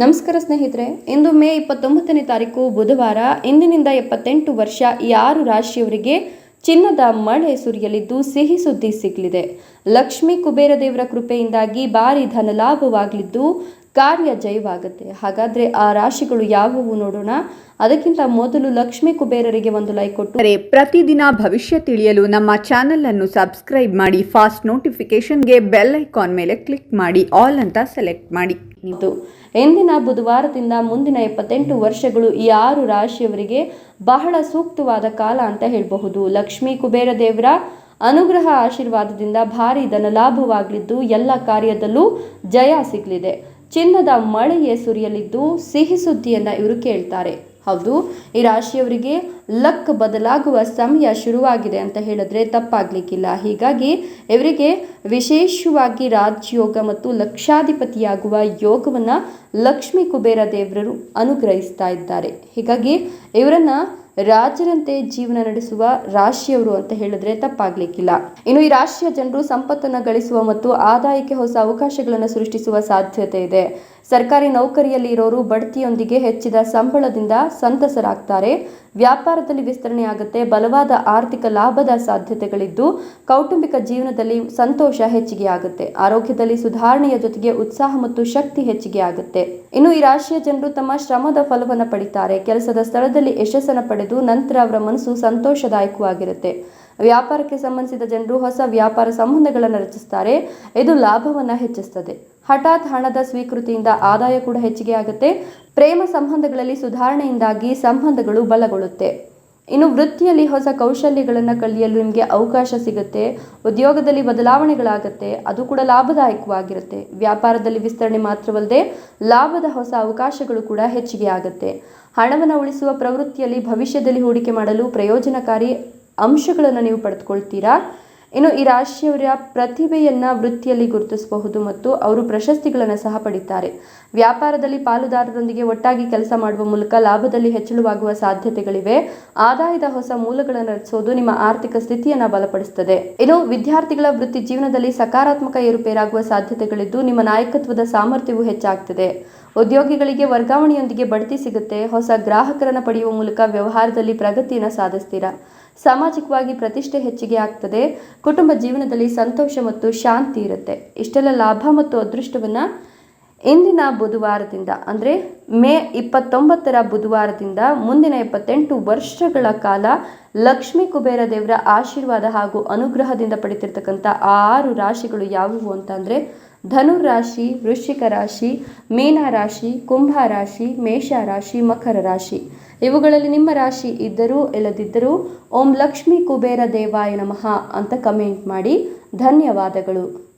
ನಮಸ್ಕಾರ ಸ್ನೇಹಿತರೆ, ಇಂದು ಮೇ ಇಪ್ಪತ್ತೊಂಬತ್ತನೇ ತಾರೀಕು ಬುಧವಾರ, ಇಂದಿನಿಂದ ಎಪ್ಪತ್ತೆಂಟು ವರ್ಷ ಈ ಆರು ರಾಶಿಯವರಿಗೆ ಚಿನ್ನದ ಮಳೆ ಸುರಿಯಲಿದ್ದು ಸಿಹಿ ಸುದ್ದಿ ಸಿಗಲಿದೆ ಲಕ್ಷ್ಮೀ ಕುಬೇರ ದೇವರ ಕೃಪೆಯಿಂದಾಗಿ ಭಾರಿ ಧನಲಾಭವಾಗಲಿದ್ದು ಕಾರ್ಯ ಜಯವಾಗುತ್ತೆ. ಹಾಗಾದ್ರೆ ಆ ರಾಶಿಗಳು ಯಾವುವು ನೋಡೋಣ. ಅದಕ್ಕಿಂತ ಮೊದಲು ಲಕ್ಷ್ಮೀ ಕುಬೇರರಿಗೆ ಒಂದು ಲೈಕ್ ಕೊಟ್ಟು. ಪ್ರತಿದಿನ ಭವಿಷ್ಯ ತಿಳಿಯಲು ನಮ್ಮ ಚಾನೆಲ್ ಅನ್ನು ಸಬ್ಸ್ಕ್ರೈಬ್ ಮಾಡಿ ಫಾಸ್ಟ್ ನೋಟಿಫಿಕೇಶನ್ಗೆ ಬೆಲ್ ಐಕಾನ್ ಮೇಲೆ ಕ್ಲಿಕ್ ಮಾಡಿ ಆಲ್ ಅಂತ ಸೆಲೆಕ್ಟ್ ಮಾಡಿ. ಇದು ಎಂದಿನ ಬುಧವಾರದಿಂದ ಮುಂದಿನ ಎಪ್ಪತ್ತೆಂಟು ವರ್ಷಗಳು ಈ ಆರು ರಾಶಿಯವರಿಗೆ ಬಹಳ ಸೂಕ್ತವಾದ ಕಾಲ ಅಂತ ಹೇಳಬಹುದು. ಲಕ್ಷ್ಮೀ ಕುಬೇರ ದೇವರ ಅನುಗ್ರಹ ಆಶೀರ್ವಾದದಿಂದ ಭಾರಿ ಧನಲಾಭವಾಗಲಿದ್ದು ಎಲ್ಲ ಕಾರ್ಯದಲ್ಲೂ ಜಯ ಸಿಗಲಿದೆ. ಚಿನ್ನದ ಮಳೆಯೇ ಸುರಿಯಲಿದ್ದು ಸಿಹಿ ಸುದ್ದಿಯನ್ನ ಇವರು ಕೇಳ್ತಾರೆ. ಹೌದು, ಈ ರಾಶಿಯವರಿಗೆ ಲಕ್ ಬದಲಾಗುವ ಸಮಯ ಶುರುವಾಗಿದೆ ಅಂತ ಹೇಳಿದ್ರೆ ತಪ್ಪಾಗ್ಲಿಕ್ಕಿಲ್ಲ. ಹೀಗಾಗಿ ಇವರಿಗೆ ವಿಶೇಷವಾಗಿ ರಾಜಯೋಗ ಮತ್ತು ಲಕ್ಷಾಧಿಪತಿಯಾಗುವ ಯೋಗವನ್ನ ಲಕ್ಷ್ಮೀ ಕುಬೇರ ದೇವರರು ಅನುಗ್ರಹಿಸ್ತಾ ಇದ್ದಾರೆ. ಹೀಗಾಗಿ ಇವರನ್ನ ರಾಜರಂತೆ ಜೀವನ ನಡೆಸುವ ರಾಶಿಯವರು ಅಂತ ಹೇಳಿದ್ರೆ ತಪ್ಪಾಗ್ಲಿಕ್ಕಿಲ್ಲ. ಇನ್ನು ಈ ರಾಶಿಯ ಜನರು ಸಂಪತ್ತನ್ನು ಗಳಿಸುವ ಮತ್ತು ಆದಾಯಕ್ಕೆ ಹೊಸ ಅವಕಾಶಗಳನ್ನು ಸೃಷ್ಟಿಸುವ ಸಾಧ್ಯತೆ ಇದೆ. ಸರ್ಕಾರಿ ನೌಕರಿಯಲ್ಲಿ ಇರೋರು ಬಡ್ತಿಯೊಂದಿಗೆ ಹೆಚ್ಚಿದ ಸಂಬಳದಿಂದ ಸಂತಸರಾಗ್ತಾರೆ. ವ್ಯಾಪಾರದಲ್ಲಿ ವಿಸ್ತರಣೆ ಆಗುತ್ತೆ, ಬಲವಾದ ಆರ್ಥಿಕ ಲಾಭದ ಸಾಧ್ಯತೆಗಳಿದ್ದು ಕೌಟುಂಬಿಕ ಜೀವನದಲ್ಲಿ ಸಂತೋಷ ಹೆಚ್ಚಿಗೆ ಆಗುತ್ತೆ. ಆರೋಗ್ಯದಲ್ಲಿ ಸುಧಾರಣೆಯ ಜೊತೆಗೆ ಉತ್ಸಾಹ ಮತ್ತು ಶಕ್ತಿ ಹೆಚ್ಚಿಗೆ ಆಗುತ್ತೆ. ಇನ್ನು ಈ ರಾಶಿಯ ಜನರು ತಮ್ಮ ಶ್ರಮದ ಫಲವನ್ನು ಪಡಿತಾರೆ. ಕೆಲಸದ ಸ್ಥಳದಲ್ಲಿ ಯಶಸ್ಸನ್ನು ಪಡೆದು ನಂತರ ಅವರ ಮನಸ್ಸು ಸಂತೋಷದಾಯಕವಾಗಿರುತ್ತೆ. ವ್ಯಾಪಾರಕ್ಕೆ ಸಂಬಂಧಿಸಿದ ಜನರು ಹೊಸ ವ್ಯಾಪಾರ ಸಂಬಂಧಗಳನ್ನು ರಚಿಸ್ತಾರೆ. ಇದು ಲಾಭವನ್ನು ಹೆಚ್ಚಿಸ್ತದೆ. ಹಠಾತ್ ಹಣದ ಸ್ವೀಕೃತಿಯಿಂದ ಆದಾಯ ಕೂಡ ಹೆಚ್ಚಿಗೆ ಆಗುತ್ತೆ. ಪ್ರೇಮ ಸಂಬಂಧಗಳಲ್ಲಿ ಸುಧಾರಣೆಯಿಂದಾಗಿ ಸಂಬಂಧಗಳು ಬಲಗೊಳ್ಳುತ್ತೆ. ಇನ್ನು ವೃತ್ತಿಯಲ್ಲಿ ಹೊಸ ಕೌಶಲ್ಯಗಳನ್ನು ಕಲಿಯಲು ನಿಮಗೆ ಅವಕಾಶ ಸಿಗುತ್ತೆ, ಉದ್ಯೋಗದಲ್ಲಿ ಬದಲಾವಣೆಗಳಾಗುತ್ತೆ, ಅದು ಕೂಡ ಲಾಭದಾಯಕವಾಗಿರುತ್ತೆ. ವ್ಯಾಪಾರದಲ್ಲಿ ವಿಸ್ತರಣೆ ಮಾತ್ರವಲ್ಲದೆ ಲಾಭದ ಹೊಸ ಅವಕಾಶಗಳು ಕೂಡ ಹೆಚ್ಚಿಗೆ ಆಗುತ್ತೆ. ಹಣವನ್ನು ಉಳಿಸುವ ಪ್ರವೃತ್ತಿಯಲ್ಲಿ ಭವಿಷ್ಯದಲ್ಲಿ ಹೂಡಿಕೆ ಮಾಡಲು ಪ್ರಯೋಜನಕಾರಿ ಅಂಶಗಳನ್ನು ನೀವು ಪಡೆದುಕೊಳ್ತೀರಾ? ಇನ್ನು ಈ ರಾಶಿಯವರ ಪ್ರತಿಭೆಯನ್ನ ವೃತ್ತಿಯಲ್ಲಿ ಗುರುತಿಸಬಹುದು ಮತ್ತು ಅವರು ಪ್ರಶಸ್ತಿಗಳನ್ನು ಸಹ ಪಡಿತಾರೆ. ವ್ಯಾಪಾರದಲ್ಲಿ ಪಾಲುದಾರರೊಂದಿಗೆ ಒಟ್ಟಾಗಿ ಕೆಲಸ ಮಾಡುವ ಮೂಲಕ ಲಾಭದಲ್ಲಿ ಹೆಚ್ಚಳವಾಗುವ ಸಾಧ್ಯತೆಗಳಿವೆ. ಆದಾಯದ ಹೊಸ ಮೂಲಗಳನ್ನು ರಚಿಸೋದು ನಿಮ್ಮ ಆರ್ಥಿಕ ಸ್ಥಿತಿಯನ್ನು ಬಲಪಡಿಸುತ್ತದೆ ಇನ್ನು ವಿದ್ಯಾರ್ಥಿಗಳ ವೃತ್ತಿ ಜೀವನದಲ್ಲಿ ಸಕಾರಾತ್ಮಕ ಏರುಪೇರಾಗುವ ಸಾಧ್ಯತೆಗಳಿದ್ದು ನಿಮ್ಮ ನಾಯಕತ್ವದ ಸಾಮರ್ಥ್ಯವು ಹೆಚ್ಚಾಗ್ತದೆ. ಉದ್ಯೋಗಿಗಳಿಗೆ ವರ್ಗಾವಣೆಯೊಂದಿಗೆ ಬಡ್ತಿ ಸಿಗುತ್ತೆ. ಹೊಸ ಗ್ರಾಹಕರನ್ನು ಪಡೆಯುವ ಮೂಲಕ ವ್ಯವಹಾರದಲ್ಲಿ ಪ್ರಗತಿಯನ್ನು ಸಾಧಿಸ್ತೀರಾ? ಸಾಮಾಜಿಕವಾಗಿ ಪ್ರತಿಷ್ಠೆ ಹೆಚ್ಚಿಗೆ ಆಗ್ತದೆ. ಕುಟುಂಬ ಜೀವನದಲ್ಲಿ ಸಂತೋಷ ಮತ್ತು ಶಾಂತಿ ಇರುತ್ತೆ. ಇಷ್ಟೆಲ್ಲ ಲಾಭ ಮತ್ತು ಅದೃಷ್ಟವನ್ನು ಇಂದಿನ ಬುಧವಾರದಿಂದ, ಅಂದರೆ ಮೇ ಇಪ್ಪತ್ತೊಂಬತ್ತರ ಬುಧವಾರದಿಂದ ಮುಂದಿನ ಎಪ್ಪತ್ತೆಂಟು ವರ್ಷಗಳ ಕಾಲ ಲಕ್ಷ್ಮೀ ಕುಬೇರ ದೇವರ ಆಶೀರ್ವಾದ ಹಾಗೂ ಅನುಗ್ರಹದಿಂದ ಪಡಿತಿರ್ತಕ್ಕಂಥ ಆರು ರಾಶಿಗಳು ಯಾವುವು ಅಂತ ಅಂದರೆ ರಾಶಿ ವೃಶ್ಚಿಕ ರಾಶಿ, ಮೀನ ರಾಶಿ, ಕುಂಭ ರಾಶಿ, ಮೇಷ ರಾಶಿ, ಮಕರ ರಾಶಿ. ಇವುಗಳಲ್ಲಿ ನಿಮ್ಮ ರಾಶಿ ಇದ್ದರೂ ಇಲ್ಲದಿದ್ದರೂ ಓಂ ಲಕ್ಷ್ಮೀ ಕುಬೇರ ದೇವಾಯ ನಮಃ ಅಂತ ಕಮೆಂಟ್ ಮಾಡಿ ಧನ್ಯವಾದಗಳು.